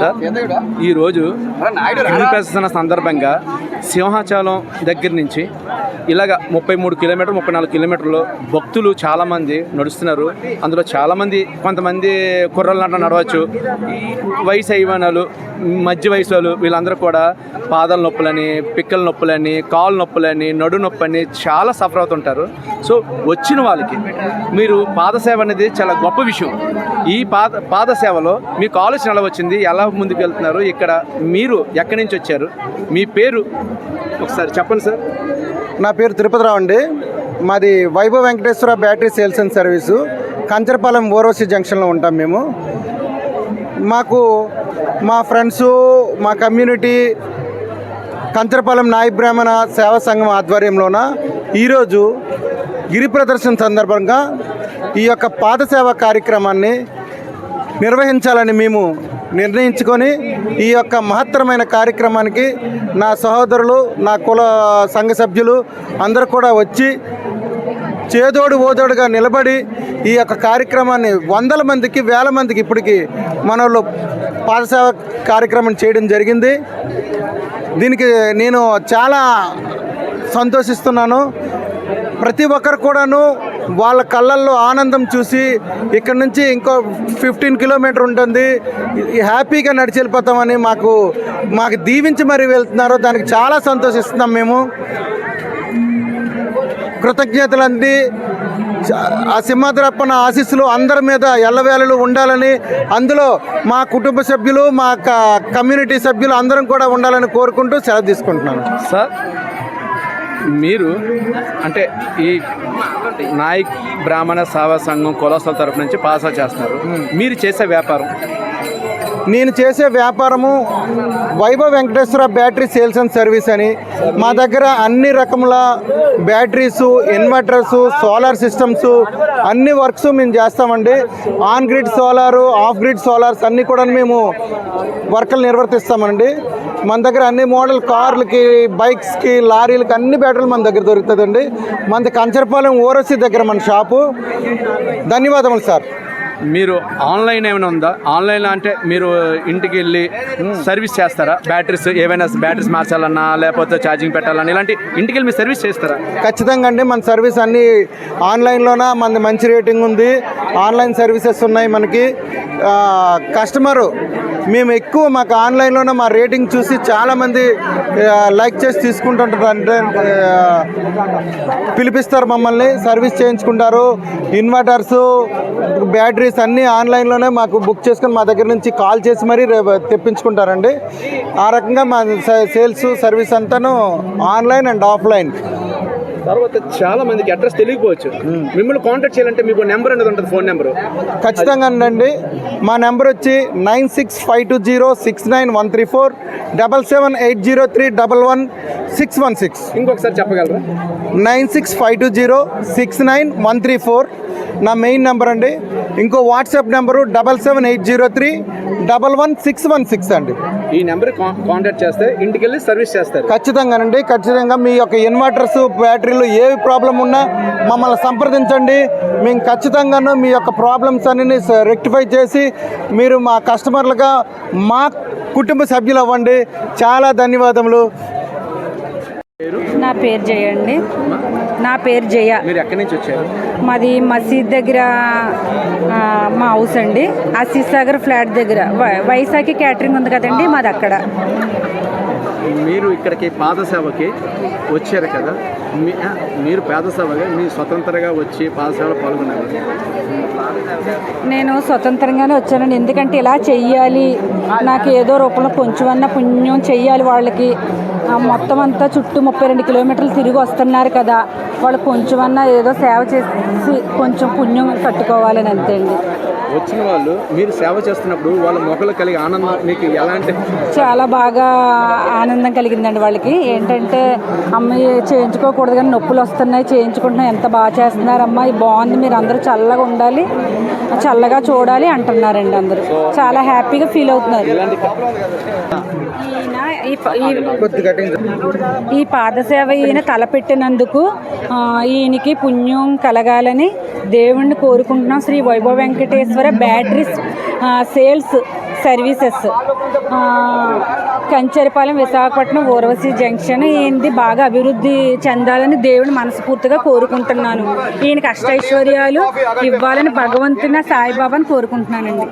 Sir ఈరోజు ప్రదర్శన సందర్భంగా సింహాచలం దగ్గర నుంచి ఇలాగ ముప్పై మూడు కిలోమీటర్ ముప్పై నాలుగు కిలోమీటర్లు భక్తులు చాలామంది నడుస్తున్నారు. అందులో చాలామంది కొంతమంది కుర్రలు నట నడవచ్చు. వయసు అయివానాలు మధ్య వయసు వాళ్ళు వీళ్ళందరూ కూడా పాదాల నొప్పులని పిక్కల నొప్పులని కాలు నొప్పులని నడు నొప్పని చాలా సఫర్ అవుతుంటారు. సో వచ్చిన వాళ్ళకి మీరు పాదసేవ అనేది చాలా గొప్ప విషయం. ఈ పాద పాదసేవలో మీకు ఆలోచన ఎలా వచ్చింది? ఎలా ముందుకు వెళ్తున్నారు? ఇక్కడ మీరు ఎక్కడి నుంచి వచ్చారు? మీ పేరు ఒకసారి చెప్పండి సార్. నా పేరు తిరుపతిరావు అండి. మాది Vaibhav Venkateswara battery sales and service. Kancharapalem ఓరోసి జంక్షన్లో ఉంటాం మేము. మాకు మా ఫ్రెండ్స్ మా కమ్యూనిటీ కంచరపాలెం నాయ బ్రాహ్మణ సేవా సంఘం ఆధ్వర్యంలోన ఈరోజు గిరి ప్రదర్శన సందర్భంగా ఈ యొక్క పాదసేవ కార్యక్రమాన్ని నిర్వహించాలని మేము నిర్ణయించుకొని ఈ యొక్క మహత్తరమైన కార్యక్రమానికి నా సహోదరులు నా కుల సంఘ సభ్యులు అందరూ కూడా వచ్చి చేదోడు ఓదోడుగా నిలబడి ఈ యొక్క కార్యక్రమాన్ని వందల మందికి వేల మందికి ఇప్పటికీ మన వాళ్ళు పాదసేవ కార్యక్రమం చేయడం జరిగింది. దీనికి నేను చాలా సంతోషిస్తున్నాను. ప్రతి ఒక్కరు కూడాను వాళ్ళ కళ్ళల్లో ఆనందం చూసి ఇక్కడ నుంచి ఇంకో ఫిఫ్టీన్ కిలోమీటర్ ఉంటుంది. హ్యాపీగా నడిచి వెళ్ళిపోతామని మాకు మాకు దీవించి మరీ వెళ్తున్నారు దానికి చాలా సంతోషిస్తున్నాం మేము. కృతజ్ఞతలంది. ఆ సింహాద్రప్పన ఆశీస్సులు అందరి మీద ఎల్లవేళలు ఉండాలని అందులో మా కుటుంబ సభ్యులు మా క- కమ్యూనిటీ సభ్యులు అందరం కూడా ఉండాలని కోరుకుంటూ సెలవు తీసుకుంటున్నాను. సార్ మీరు అంటే ఈ నాయక్ బ్రాహ్మణ సేవా సంఘం కులస్తుల తరపు నుంచి పాసా చేస్తున్నారు. మీరు చేసే వ్యాపారం? నేను చేసే వ్యాపారము Vaibhav Venkateswara battery sales and service అని. మా దగ్గర అన్ని రకముల బ్యాటరీస్ ఇన్వర్టర్స్ సోలార్ సిస్టమ్స్ అన్ని వర్క్స్ మేము చేస్తామండి. On grid solar off grid solars అన్నీ కూడా మేము వర్కులు నిర్వర్తిస్తామండి. మన దగ్గర అన్ని మోడల్ కార్లకి బైక్స్కి లారీలకి అన్ని బ్యాటరీలు మన దగ్గర దొరుకుతుందండి. మనది కంచరపాలెం ఓరసి దగ్గర మన షాపు. ధన్యవాదములు సార్. మీరు ఆన్లైన్ ఏమైనా ఉందా? ఆన్లైన్ అంటే మీరు ఇంటికి వెళ్ళి సర్వీస్ చేస్తారా? బ్యాటరీస్ ఏమైనా బ్యాటరీస్ మార్చాలన్నా లేకపోతే ఛార్జింగ్ పెట్టాలన్నా ఇలాంటి ఇంటికి వెళ్ళి మీరు సర్వీస్ చేస్తారా? ఖచ్చితంగా అండి. మన సర్వీస్ అన్ని ఆన్లైన్లోన? మనది మంచి రేటింగ్ ఉంది. ఆన్లైన్ సర్వీసెస్ ఉన్నాయి మనకి. కస్టమరు మేము ఎక్కువ మాకు ఆన్లైన్లోనే మా రేటింగ్ చూసి చాలామంది లైక్ చేసి తీసుకుంటుంటారు. అంటే పిలిపిస్తారు మమ్మల్ని సర్వీస్ చేయించుకుంటారు. ఇన్వర్టర్స్ బ్యాటరీస్ అన్నీ ఆన్లైన్లోనే మాకు బుక్ చేసుకొని మా దగ్గర నుంచి కాల్ చేసి మరీ రే- తెప్పించుకుంటారండి. ఆ రకంగా మా సేల్స్ సర్వీస్ అంతాను ఆన్లైన్ అండ్ ఆఫ్లైన్. తర్వాత చాలా మందికి అడ్రస్ తెలియకపోవచ్చు. మిమ్మల్ని కాంటాక్ట్ చేయాలంటే మీకు నెంబర్ అనేది ఉంటుంది ఫోన్ నెంబర్ ఖచ్చితంగా అండి. మా నెంబర్ వచ్చి nine six five two zero six nine one three four double seven eight zero three double one. Six one six. ఇంకొకసారి చెప్పగలరా? Nine six five two zero six nine one three four. నా main number అండి. ఇంకో WhatsApp number double seven eight zero three double one six one six అండి. ఈ number contact చేస్తే ఇంటికి వెళ్ళి సర్వీస్ చేస్తారు. ఖచ్చితంగానండి. ఖచ్చితంగా మీ యొక్క ఇన్వర్టర్స్ బ్యాటరీలు ఏ ప్రాబ్లం ఉన్నా మమ్మల్ని సంప్రదించండి. మేము ఖచ్చితంగాను మీ యొక్క ప్రాబ్లమ్స్ అన్ని రెక్టిఫై చేసి మీరు మా కస్టమర్లుగా మా కుటుంబ సభ్యులు అవ్వండి చాలా ధన్యవాదములు. నా పేరు జయ అండి. నా పేరు జయ. మీరు ఎక్కడి నుంచి వచ్చారు? మాది మసీద్ దగ్గర మా హౌస్ అండి. ఆశీస్ సాగర్ ఫ్లాట్ దగ్గర. వైశాఖి క్యాటరింగ్ ఉంది కదండి మాది అక్కడ. మీరు ఇక్కడికి పాదసేవకి వచ్చారు కదా. మీరు పాదసేవగా మీ స్వతంత్రంగా వచ్చి పాదసేవలో పాల్గొన్నారు. నేను స్వతంత్రంగానే వచ్చానండి. ఎందుకంటే ఇలా చెయ్యాలి నాకు ఏదో రూపంలో కొంచెమన్నా పుణ్యం చెయ్యాలి వాళ్ళకి. మొత్తం అంతా చుట్టూ ముప్పై రెండు కిలోమీటర్లు తిరిగి వస్తున్నారు కదా. వాళ్ళు కొంచెమన్నా ఏదో సేవ చేసి కొంచెం పుణ్యం కట్టుకోవాలని అంతే అండి. వచ్చిన వాళ్ళు మీరు సేవ చేస్తున్నప్పుడు వాళ్ళ మొక్కలు కలిగే ఆనందం మీకు ఎలాంటి చాలా బాగా ఆనందం కలిగిందండి వాళ్ళకి. ఏంటంటే అమ్మాయి చేయించుకోకూడదు కానీ నొప్పులు వస్తున్నాయి చేయించుకుంటున్నాయి ఎంత బాగా చేస్తున్నారు అమ్మాయి బాగుంది మీరు అందరూ చల్లగా ఉండాలి చల్లగా చూడాలి అంటున్నారండి అందరూ. చాలా హ్యాపీగా ఫీల్ అవుతున్నారు. ఈ ఈ పాదసేవ ఈయన తలపెట్టినందుకు ఈయనకి పుణ్యం కలగాలని దేవుణ్ణి కోరుకుంటున్నాం. Shri Vaibhava Venkateswara batteries sales services. Kancherapalem Visakhapatnam Urvashi junction ఈయనది బాగా అభివృద్ధి చెందాలని దేవుని మనస్ఫూర్తిగా కోరుకుంటున్నాను. ఈయనకి అష్టైశ్వర్యాలు ఇవ్వాలని భగవంతుని సాయిబాబాని కోరుకుంటున్నానండి.